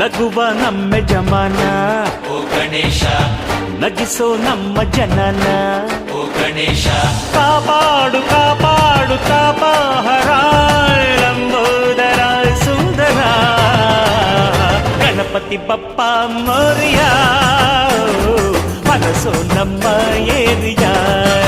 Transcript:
ನಗುವ ನಮ್ಮ ಜಮಾನ ಓ ಗಣೇಶ ನಗಿಸೋ ನಮ್ಮ ಜನನ ಓ ಗಣೇಶ ಕಾಪಾಡು ಕಾಪಾಡು ತಾಪಹರ ಲಂಬೋದರ ಸುಂದರ ಗಣಪತಿ ಬಪ್ಪ ಮೋರಿಯ ಮನಸ್ಸು ನಮ್ಮ ಏರಿಯಾನ